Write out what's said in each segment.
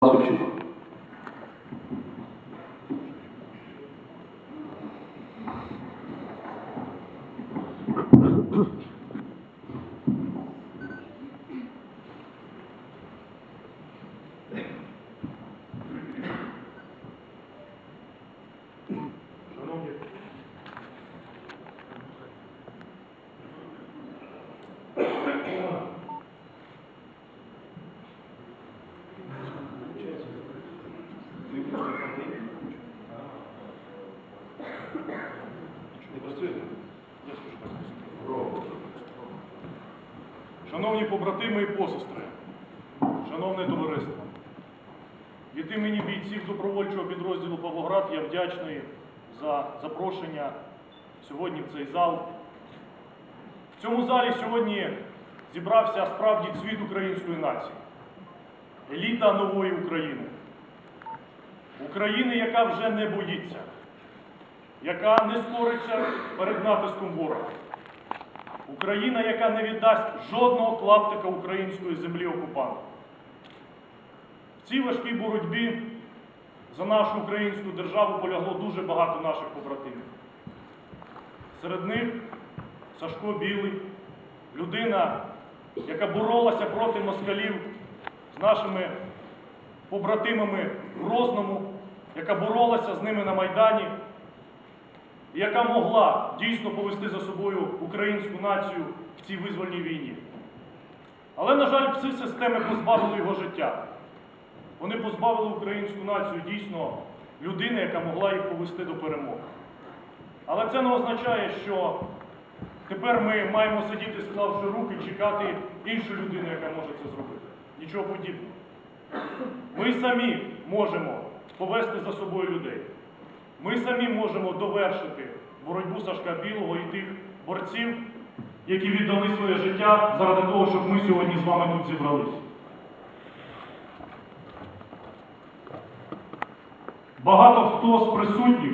Alkışlıyorum. Шановні побратими і посестри, шановне товариство, від імені бійців добровольчого підрозділу Павлоград я вдячний за запрошення сьогодні в цей зал. В цьому залі сьогодні зібрався справді цвіт української нації, еліта нової України. України, яка вже не боїться, яка не скориться перед натиском ворога. Україна, яка не віддасть жодного клаптика української землі окупанту. В цій важкій боротьбі за нашу українську державу полягло дуже багато наших побратимів. Серед них Сашко Білий, людина, яка боролася проти москалів з нашими побратимами в Грозному, яка боролася з ними на Майдані, яка могла дійсно повести за собою українську націю в цій визвольній війні. Але, на жаль, пси системи позбавили його життя. Вони позбавили українську націю дійсно людини, яка могла їх повести до перемоги. Але це не означає, що тепер ми маємо сидіти, склавши руки, чекати іншу людину, яка може це зробити. Нічого подібного. Ми самі можемо повести за собою людей. Ми самі можемо довершити боротьбу Сашка Білого і тих борців, які віддали своє життя заради того, щоб ми сьогодні з вами тут зібралися. Багато хто з присутніх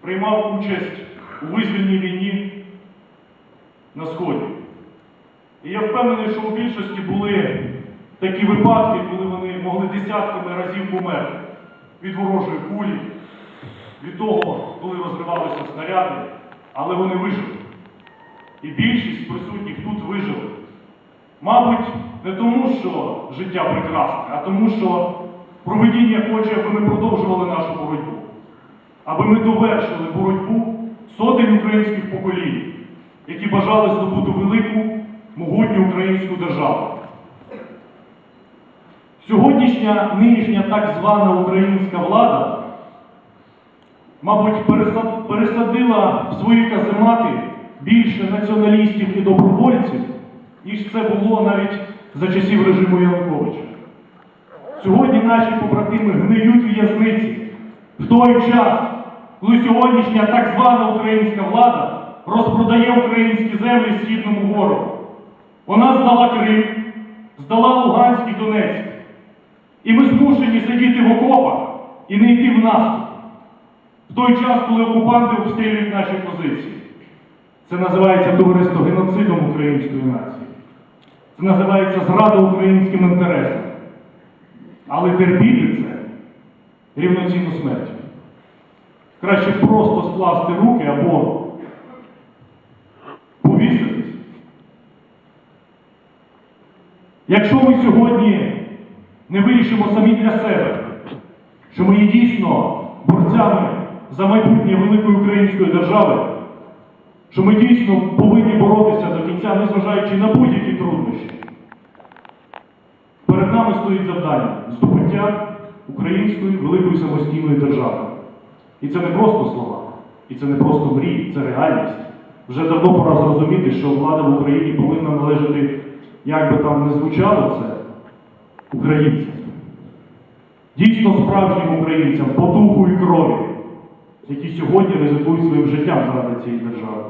приймав участь у визвільній війні на Сході. І я впевнений, що у більшості були такі випадки, коли вони могли десятками разів померти від ворожої кулі, від того, коли розривалися снаряди, але вони вижили. І більшість присутніх тут вижили. Мабуть, не тому, що життя прекрасне, а тому, що проведіння хоче, аби ми продовжували нашу боротьбу, аби ми довершили боротьбу сотень українських поколінь, які бажали здобути велику, могутню українську державу. Сьогоднішня нинішня так звана українська влада, мабуть, пересадила в свої каземати більше націоналістів і добровольців, ніж це було навіть за часів режиму Януковича. Сьогодні наші побратими гниють в'язниці в той час, коли сьогоднішня так звана українська влада розпродає українські землі східному ворогу. Вона здала Крим, здала Луганськ і Донецьк. І ми змушені сидіти в окопах і не йти в наступ. Той час, коли окупанти обстрілюють наші позиції. Це називається товариство геноцидом української нації. Це називається зрада українським інтересам. Але терпіти це рівноцінно смерті. Краще просто скласти руки або повіситись. Якщо ми сьогодні не вирішимо самі для себе, що ми є дійсно борцями за майбутнє великої української держави, що ми дійсно повинні боротися до кінця, незважаючи на будь-які труднощі. Перед нами стоїть завдання здобуття української великої самостійної держави. І це не просто слова, і це не просто мрії, це реальність. Вже давно пора зрозуміти, що влада в Україні повинна належати, як би там не звучало це, українцям. Дійсно справжнім українцям по духу і крові, які сьогодні ризикують своїм життям заради цієї держави.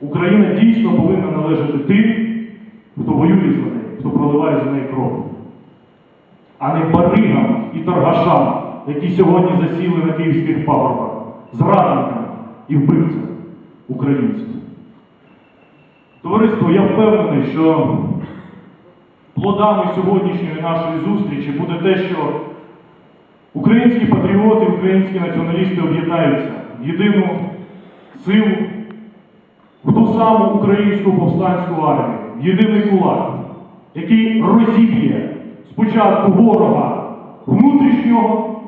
Україна дійсно повинна належати тим, хто воює за неї, хто проливає за неї кров, а не баригам і торгашам, які сьогодні засіли на київських пагорбах, зрадникам і вбивцям українців. Товариство, я впевнений, що плодами сьогоднішньої нашої зустрічі буде те, що українські патріоти, українські націоналісти об'єднаються в єдину силу, в ту саму українську повстанську армію, в єдиний кулак, який розіб'є спочатку ворога внутрішнього,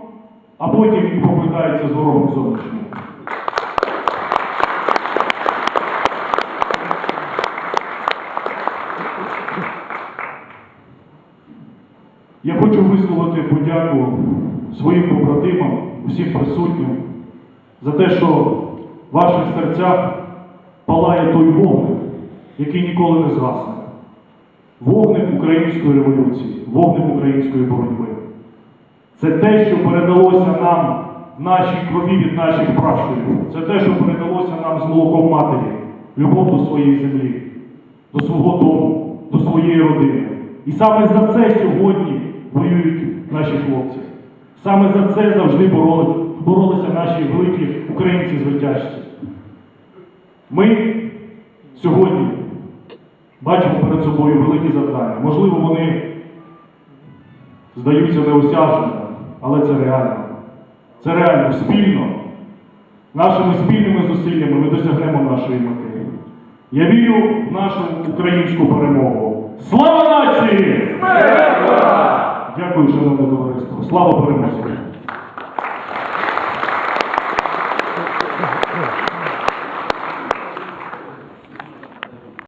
а потім і попитається з ворогом зовнішнім. Я хочу висловити подяку своїм побратимам, усім присутнім, за те, що в ваших серцях палає той вогник, який ніколи не згасне. Вогник української революції, вогник української боротьби. Це те, що передалося нам в нашій крові від наших пращурів. Це те, що передалося нам з молоком матері, любов до своєї землі, до свого дому, до своєї родини. І саме за це сьогодні воюють наші хлопці. Саме за це завжди бороли, боролися наші великі українці звитяжці. Ми сьогодні бачимо перед собою великі завдання. Можливо, вони здаються неосяжними, але це реально. Це реально спільно. Нашими спільними зусиллями ми досягнемо нашої мети. Я вірю в нашу українську перемогу. Слава нації! Дякую, товариство. Слава перемозі!